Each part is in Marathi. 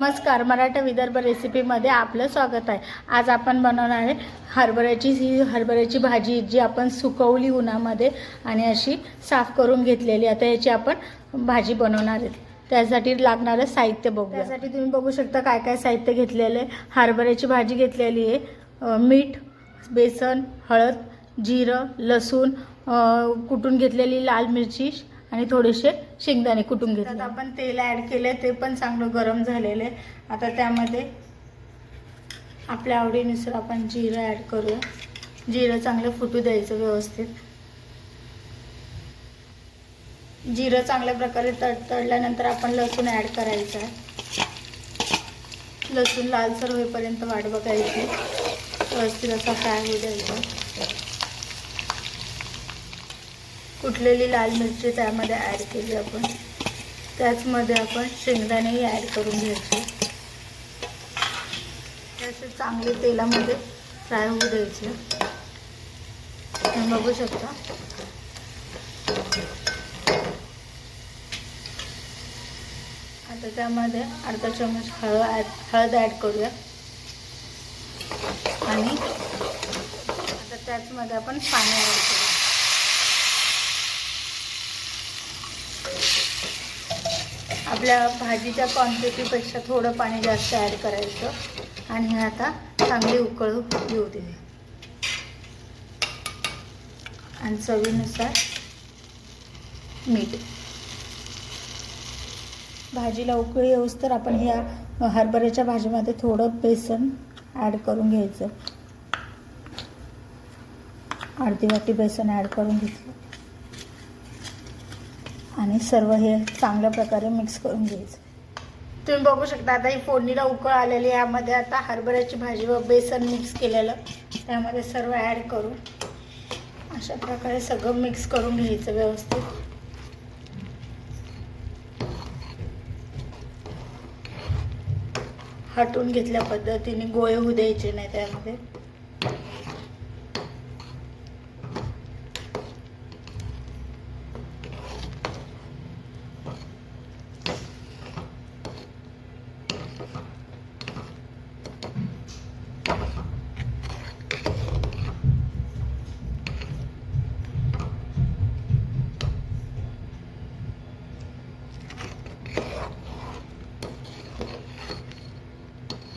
नमस्कार मराठा विदर्भ रेसिपीमध्ये आपलं स्वागत आहे. आज आपण बनवणार आहे हरभऱ्याची ही हरभऱ्याची भाजी जी आपण सुकवली उन्हामध्ये आणि अशी साफ करून घेतलेली आता याची आपण भाजी बनवणार आहे. त्यासाठी लागणारं साहित्य बघू त्यासाठी तुम्ही बघू शकता काय काय साहित्य घेतलेलं आहे. हरभऱ्याची भाजी घेतलेली आहे. मीठ बेसन हळद जिरं लसूण कुटून घेतलेली लाल मिरची आणि थोडेसे शेंगदाणे कुटून घेतले. आपण तेल ॲड केले ते पण चांगलं गरम झालेलं आहे. आता त्यामध्ये आपल्या आवडीनुसार आपण जिरं ॲड करूया जिरं चांगलं फुटू द्यायचं व्यवस्थित. जिरं चांगल्या प्रकारे तड तडल्यानंतर आपण लसूण ॲड करायचं आहे. लसूण लालसर होईपर्यंत वाट बघायची. व्यवस्थित असा फ्राय होऊ द्यायचा. कुठलेली लाल मिरची त्यामध्ये ॲड केली आपण. त्याचमध्ये आपण शेंगदाणेही ॲड करून घ्यायचे. ते असे चांगले तेलामध्ये फ्राय होऊ द्यायचे. तुम्ही बघू शकता. आता त्यामध्ये अर्धा चमच हळद ॲड हळद ॲड करूया. आणि आता त्याचमध्ये आपण पाणी ॲड करूया. आपल्या भाजीच्या क्वांटिटीपेक्षा थोडं पाणी जास्त ॲड करायचं. आणि हे आता चांगली उकळ येऊ दे. आणि चवीनुसार मीठ. भाजीला उकळी येऊस तर आपण ह्या हरभऱ्याच्या भाजीमध्ये थोडं बेसन ॲड करून घ्यायचं. अर्धी वाटी बेसन ॲड करून घेतलं. आणि सर्व हे चांगल्या प्रकारे मिक्स करून घ्यायचं. तुम्ही बघू शकता आता ही फोडणीला उकळ आलेली यामध्ये आता हरभऱ्याची भाजी व बेसन मिक्स केलेलं. त्यामध्ये सर्व ॲड करून अशा प्रकारे सगळं मिक्स करून घ्यायचं व्यवस्थित. हटून घेतल्या पद्धतीने गोळे होऊ द्यायचे नाही त्यामध्ये.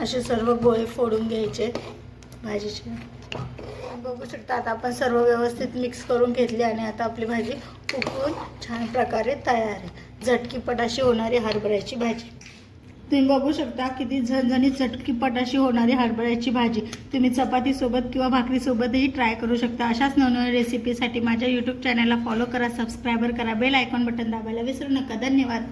असे सर्व गोळे फोडून घ्यायचे भाजीचे. बघू शकता आता आपण सर्व व्यवस्थित मिक्स करून घेतली आणि आता आपली भाजी उकळून छान प्रकारे तयार आहे. झटकीपट अशी होणारी हरभऱ्याची भाजी. तुम्ही बघू शकता किती झणझणीत चटकीपट अशी होणारी हरभऱ्याची भाजी. तुम्ही चपातीसोबत किंवा भाकरीसोबतही ट्राय करू शकता. अशाच नवनवीन रेसिपीसाठी माझ्या यूट्यूब चॅनलला फॉलो करा सबस्क्रायबर करा बेल आयकॉन बटन दाबायला विसरू नका. धन्यवाद.